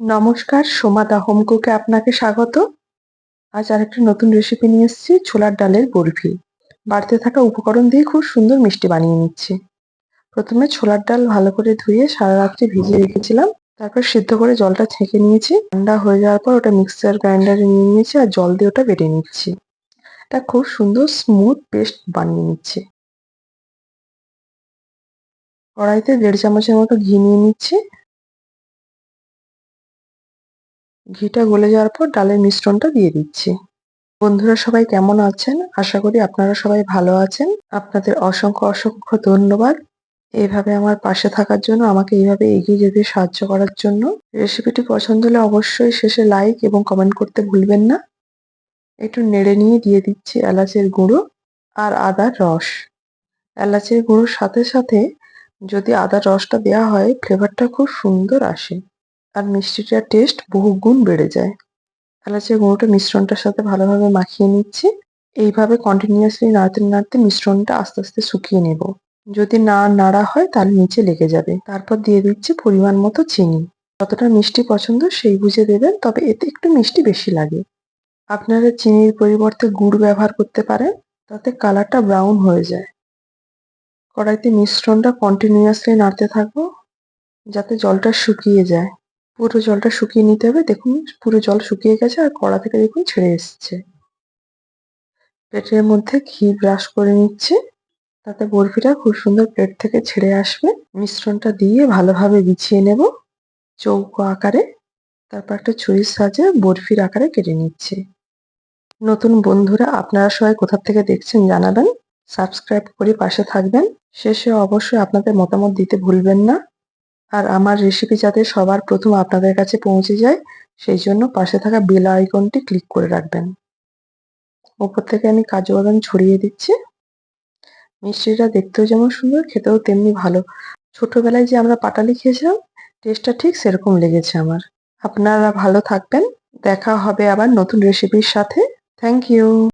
নমস্কার সোমাদা হোম কুকে আপনাকে স্বাগত। আজ আরেকটা নতুন রেসিপি নিয়ে এসেছি, ছোলার ডালের বরফি। বাড়িতে থাকা উপকরণ দিয়ে খুব সুন্দর মিষ্টি বানিয়ে নিচ্ছি। প্রথমে ছোলার ডাল ভালো করে ধুয়ে সারা রাত্রি ভিজিয়ে রেখেছিলাম। তারপর সিদ্ধ করে জলটা ছেঁকে নিয়েছি। ঠান্ডা হয়ে যাওয়ার পর ওটা মিক্সার গ্রাইন্ডারে নিয়ে নিয়েছি আর জল দিয়ে ওটা বেটে নিচ্ছি। এটা খুব সুন্দর স্মুথ পেস্ট বানিয়ে নিচ্ছি। কড়াইতে দেড় চামচের মতো ঘি নিয়ে নিচ্ছি। ঘিটা গলে যাওয়ার পর ডালের মিশ্রণটা দিয়ে দিচ্ছি। বন্ধুরা সবাই কেমন আছেন? আশা করি আপনারা সবাই ভালো আছেন। আপনাদের অসংখ্য অসংখ্য ধন্যবাদ। এইভাবে আমার পাশে থাকার জন্য, আমাকে এইভাবে এগিয়ে যেতে সাহায্য করার জন্য। রেসিপিটি পছন্দ হলে অবশ্যই শেষে লাইক এবং কমেন্ট করতে ভুলবেন না। একটু নেড়ে নিয়ে দিয়ে দিচ্ছি এলাচের গুঁড়ো আর আদার রস। এলাচের গুঁড়োর সাথে সাথে যদি আদার রসটা দেওয়া হয় ফ্লেভারটা খুব সুন্দর আসে। আর মিষ্টিটার টেস্ট বহু গুণ বেড়ে যায়। এলাচের গুঁড়োটা মিশ্রণটার সাথে ভালোভাবে মাখিয়ে নিচ্ছি। এইভাবে কন্টিনিউয়াসলি নাড়তে নাড়তে মিশ্রণটা আস্তে আস্তে শুকিয়ে নেব। যদি না নাড়া হয় তাহলে নিচে লেগে যাবে। তারপর দিয়ে দিচ্ছি পরিমাণ মতো চিনি। যতটা মিষ্টি পছন্দ সেই বুঝে দেবেন, তবে এতে একটু মিষ্টি বেশি লাগে। আপনারা চিনির পরিবর্তে গুড় ব্যবহার করতে পারেন, তাতে কালারটা ব্রাউন হয়ে যায়। কড়াইতে মিশ্রণটা কন্টিনিউয়াসলি নাড়তে থাকব, যাতে জলটা শুকিয়ে যায়। পুরো জলটা শুকিয়ে নিতে হবে। দেখুন, পুরো জল শুকিয়ে গেছে আর কড়া থেকে দেখুন ছেড়ে এসছে। প্লেটের মধ্যে ঘি ব্রাশ করে নিচ্ছে। তাতে বরফিটা খুব সুন্দর প্লেট থেকে ছেড়ে আসবে। মিশ্রণটা দিয়ে ভালোভাবে বিছিয়ে নেব চৌকো আকারে। তারপর একটা ছুরির সাহায্যে বরফির আকারে কেটে নিচ্ছে। নতুন বন্ধুরা, আপনারা সবাই কোথা থেকে দেখছেন জানাবেন। সাবস্ক্রাইব করে পাশে থাকবেন। শেষে অবশ্যই আপনাদের মতামত দিতে ভুলবেন না। আর আমার রেসিপি যাতে সবার প্রথম আপনাদের কাছে পৌঁছে যায়, সেই জন্য পাশে থাকা বেল আইকনটি ক্লিক করে রাখবেন। ওপর থেকে আমি কাজু বাদাম ছড়িয়ে দিচ্ছি। মিষ্টিটা দেখতেও যেমন সুন্দর, খেতেও তেমনি ভালো। ছোটবেলায় যে আমরা পাটালি খেয়েছিলাম টেস্টটা ঠিক সেরকম লেগেছে আমার। আপনারা ভালো থাকবেন। দেখা হবে আবার নতুন রেসিপির সাথে। Thank you